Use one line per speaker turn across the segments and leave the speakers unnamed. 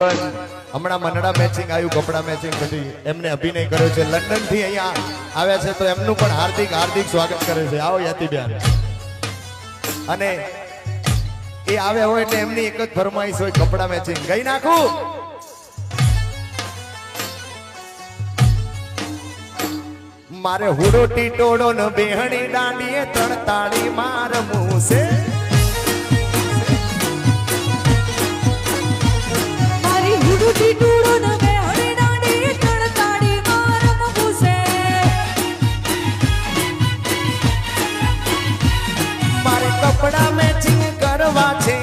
હમણાં મનડા મેચિંગ આવ્યું, કપડા મેચિંગ બધી. એમને અભિનય કર્યો છે. લંડનથી અહીંયા આવ્યા છે તો એમનું પણ હાર્દિક હાર્દિક સ્વાગત કરે છે. આવો યતિબેન અને એ આવ્યા હોય એટલે એમની એક જ ફરમાઈશ હોય, કપડા મેચિંગ ગઈ નાખું. મારે હુડો ટીટોડો ન બેહણી દાંડીએ તણતાળી છે.
મારી હુડુટી
કપડા મેચિંગ કરવા છે.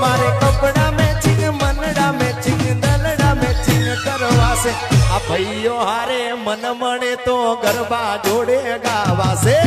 મારે કપડા મેચિંગ મનડા મેચિંગ દલડા મેચિંગ કરવા છે. આ ભાઈઓ હારે મન મળે તો ગરબા જોડે ગાવાશે.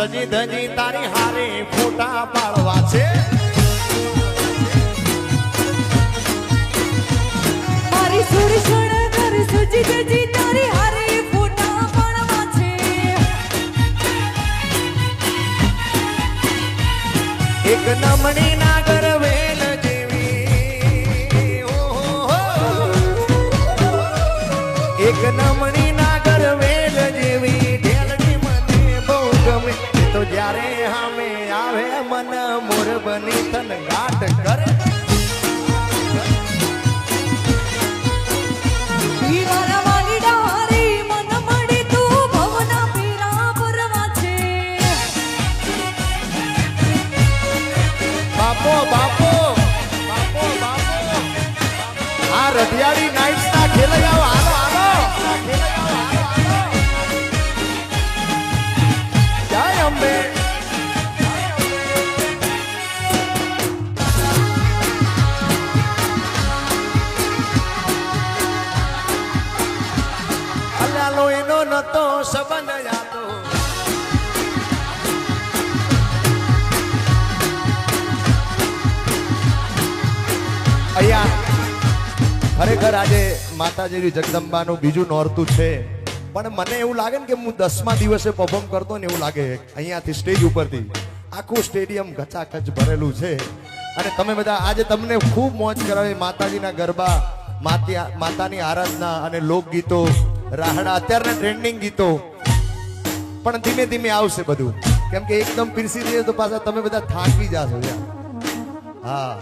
સજી ધજી તારી હારે ફોટા પાડવા છે.
મારી સુર સુજી તારી હારી
એક નમણી નાગર વેલ જેવી. એક નમણી નાગર વેલ બની તન ગાટ ખરેખર આજે માતાજીની જગદંબાનું બીજું નોરતું છે. પણ મને એવું લાગે ને કે હું દસમા દિવસે પરફોર્મ કરતો ને એવું લાગે અહીંયાથી સ્ટેજ ઉપરથી. આખું સ્ટેડિયમ ઘચાખચ ભરેલું છે. અને તમે બધા, આજે તમને ખૂબ મોજ કરાવી માતાજીના ગરબા માતા માતાની આરાધના અને લોકગીતો રાહડા અત્યારના ટ્રેન્ડિંગ ગીતો. પણ ધીમે ધીમે આવશે બધું. કેમ કે એકદમ પીરસી દઈએ તો પાછા તમે બધા થાકી જાશો યાર. હા.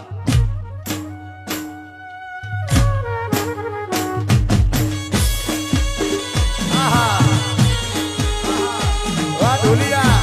Juliá.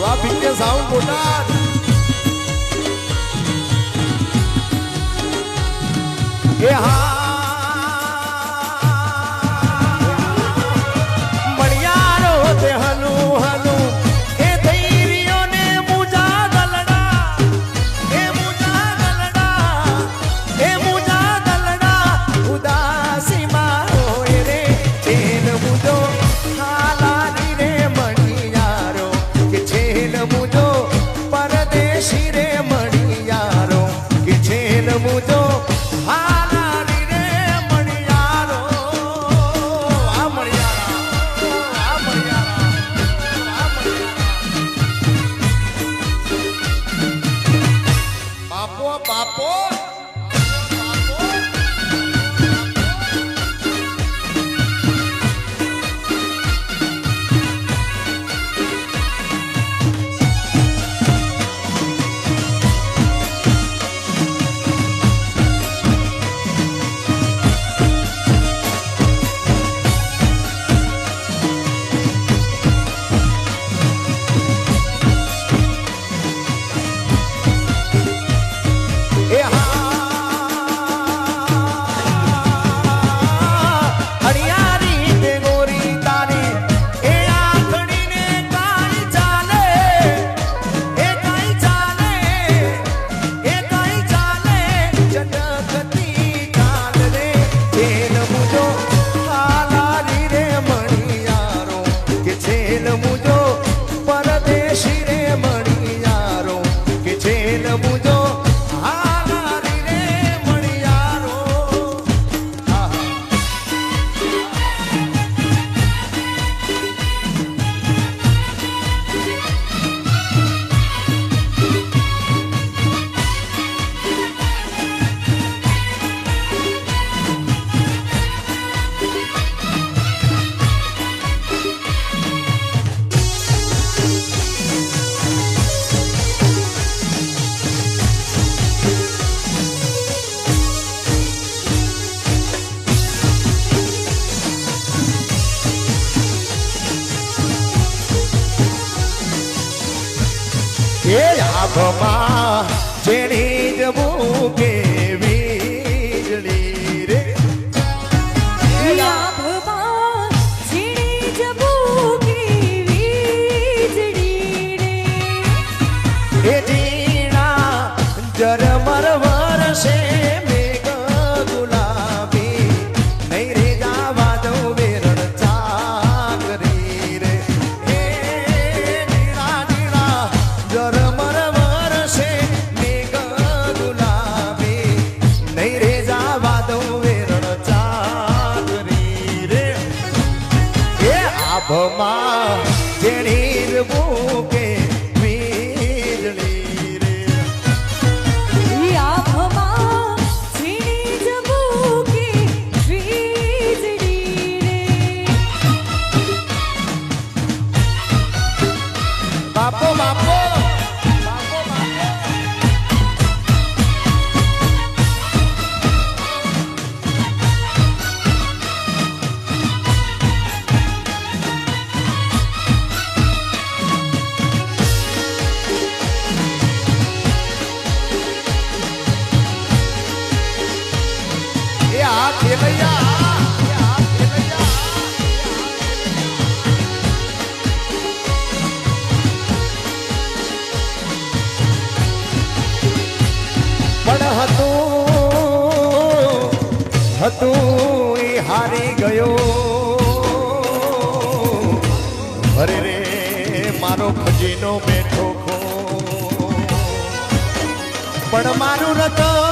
વાહ પીકે સાઉન્ડ બોટાદ. એ હા. આંખમાં જેણી જ મૂકે વીજળી રે.
ઝીણી
એ જીણા જરમર વરસે આભમાં હતું એ હારી ગયો અરે મારો ખજીનો બેઠો ખો પણ મારું રતન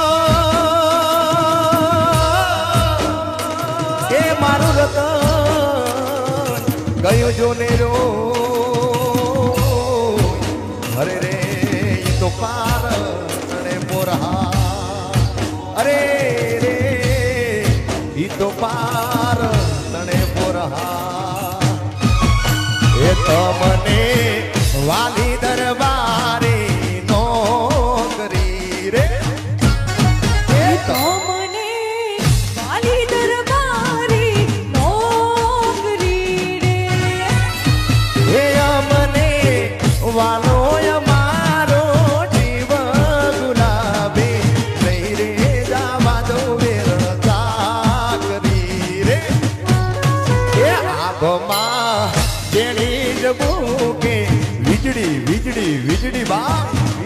મારું રતન. ગયું જો ને રો અરે રે તો પાર અને મોરહા અરે રે, ઈ તો પાર તણે મોરહા એ તમને વીજળી વીજળી વીજળી બા